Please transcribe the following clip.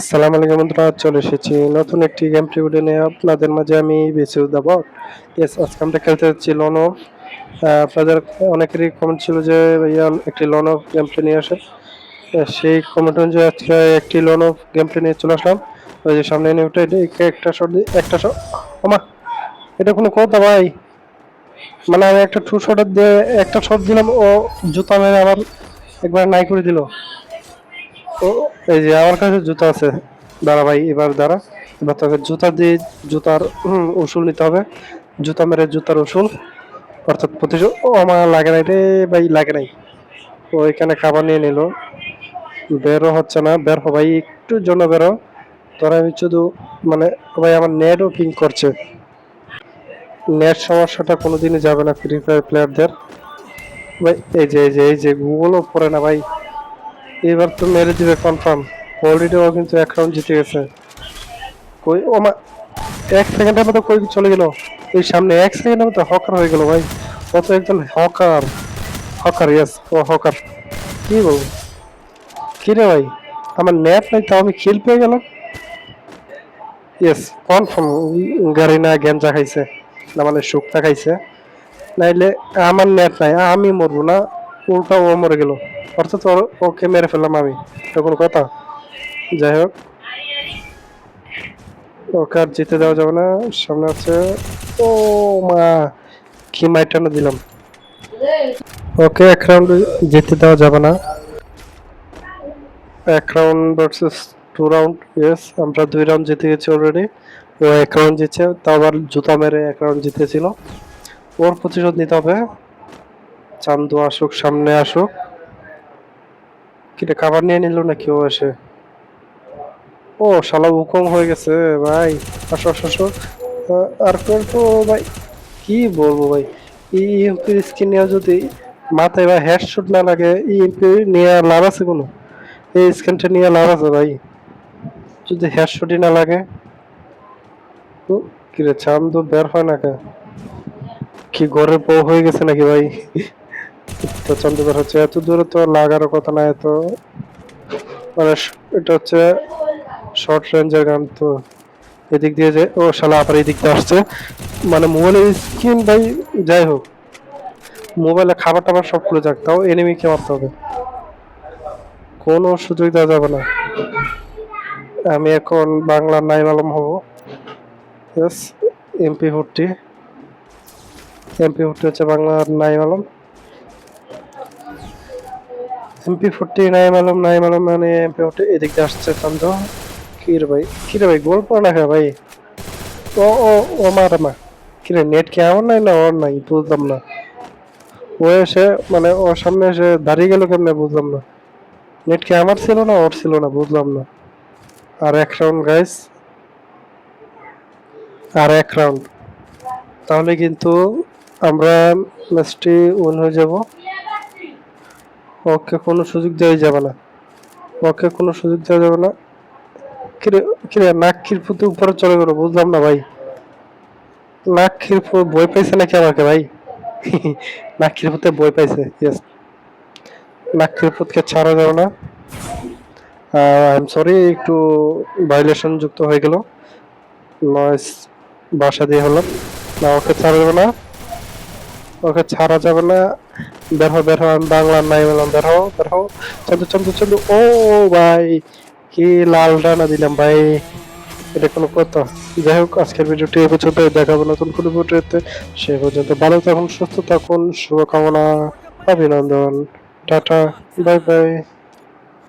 আসসালামু আলাইকুম বন্ধুরা, চলে এসেছি নতুন একটি গেম ভিডিও নিয়ে। আপনাদের মাঝে আমি বেঁচে দেব ইয়েস আজকে আমরা খেলতে যাচ্ছি লনো আপনাদের অনেকেরই কমেন্ট ছিল যে, ভাইয়া, একটি লনো গেম প্লে নিয়ে আসে সেই কমেন্ট অনুযায়ী আজকে একটি লনো গেম প্লে নিয়ে চলে আসলাম। ওই যে সামনে এনে উঠে একটা শট একটা শট ওমা, এটা কোনো কথা ভাই? মানে আমি একটা টু শটের দিয়ে একটা শট দিলাম, ও জুতা মেরে আবার একবার নাই করে দিল। ও, এই যে আমার কাছে জুতা আছে। দাঁড়া ভাই, এবার দাঁড়া। এবার তোকে জুতা দিয়ে জুতার উসুল নিতে হবে। জুতা মেরে জুতার উসুল। অর্থাৎ প্রতিশোধ ও, আমার লাগে নাই রে ভাই, লাগে নাই। ও, এখানে খাবার নিয়ে নিল। বেরো হচ্ছে না, বের হ ভাই, একটু জন্য বেরো। তোরা আমি শুধু মানে ভাই, আমার নেটও পিং করছে। নেট সমস্যাটা কোনোদিনই যাবে না ফ্রি ফায়ার প্লেয়ারদের ভাই, এই যে এই যে এই যে গুগলও পড়ে না ভাই। এবার তো মেরে দিবে কনফার্ম অলরেডি ও কিন্তু এক রাউন্ড জিতে গেছে। কই, ও মা, এক সেকেন্ডের মতো কই চলে গেল? এই সামনে এক সেকেন্ডের মতো হকার হয়ে গেল ভাই। ও তো একজন হকার। হকার ইয়েস ও হকার। কি বলব? কি রে ভাই? আমার নেট নাই, তাও আমি খেল পেয়ে গেলাম? ইয়েস কনফার্ম গাড়ি না গেঞ্জা খাইছে। না মানে শুকতা খাইছে। নাইলে আমার নেট নাই, আমি মরবো না। উল্টা ও মরে গেল। অর্থাৎ ওকে মেরে ফেললাম আমি। কোনো কথা। যাই হোক। ওকে আর জিতে দেওয়া যাবে না। সামনে আছে ও মা! কি মাইটানো দিলাম। ওকে, এক রাউন্ড জিতে দেওয়া যাবে না। এক round versus two round yes আমরা দুই রাউন্ড জিতে গেছি অলরেডি ও এক রাউন্ড জিতছে, তাও আবার জুতা মেরে এক রাউন্ড জিতেছিল। ওর প্রতিশোধ নিতে হবে। চান্দু আসুক, সামনে আসুক। কিটা খাবার নিয়ে নিল নাকি ও এসে? ও, শালা হুকম হয়ে গেছে, ভাই। আসো আসো আসো। আর কেউ তো, ভাই, কি বলব, ভাই? এই স্কিন নিয়ে যদি মাথায় বা হেডশট না লাগে ইএমপি নিয়ে লাভ আছে কোনো? এই স্কিনটা নিয়ে লাভ আছে, ভাই। যদি হেডশটই না লাগে। তো কিরে, চান্দ বের হয় না কে কি ঘরের বউ হয়ে গেছে নাকি, ভাই? তো চান্দ বের হচ্ছে এত দূরে তো লাগার কথা না এত। মানে এটা হচ্ছে শর্ট রেঞ্জের গান তো। এদিক দিয়ে যে ও শালা আবার এদিক দিয়ে আসছে। মানে মোবাইলের স্ক্রিন ভাই, যাই হোক। মোবাইলে খাবার টাবার সব খুলে যাক, তাও এনিমিকে মারতে হবে। কোনো সুযোগ দেওয়া যাবে না। আমি এখন বাংলার নাইম আলম হব। এমপি ফোরটি এমপি ফোরটি হচ্ছে বাংলার নাইম আলম। এমপি ফোরটি নাইম আলম নাইম আলম মানে এমপি ফোরটি এদিক দিয়ে আসছে কান্দ কিরে ভাই কিরে ভাই, গোল পড়ে না ভাই। ও ও ও মারে মা কিরে নেট কি আমার নাই না ওর নাই? বুঝলাম না। ও এসে মানে ওর সামনে এসে দাঁড়িয়ে গেল কেমনে বুঝলাম না। নেট কি আমার ছিল না ওর ছিল না, বুঝলাম না। আর এক রাউন্ড গাইস আর এক রাউন্ড তাহলে কিন্তু আমরা ম্যাচটি উইন হয়ে যাব। ওকে কোনো সুযোগ দেওয়া যাবে না। ওকে কোনো সুযোগ দেওয়া যাবে না। কিরে নাক্ষির প্রতি উপরে চলে গেল, বুঝলাম না ভাই। নাক্ষির বই পাইছে নাকি আমাকে ভাই? নাক্ষির পথে বই পাইছে ইয়েস নাক্ষির পথকে ছাড়া যাবে না। আই এম সরি একটু ভাইলেশন যুক্ত হয়ে গেল। নয়েস বাসা দিয়ে হলাম। না, ওকে ছাড়া যাবে না। ওকে ছাড়া যাবে না। বের হও, বের হো আমি বাংলার নাই বললাম, বের হও বের হও। চন্দ্র চন্দ্র চন্দ্র ও ভাই, কি লাল ডানা দিলাম ভাই। এটা কোনো কথা। যাই হোক, আজকের ভিডিওটি এ পর্যন্ত দেখাবো নতুন কোনো ভিডিওতে। সে পর্যন্ত ভালো থাকুন, সুস্থ থাকুন। শুভকামনা, অভিনন্দন। Tata, bye bye.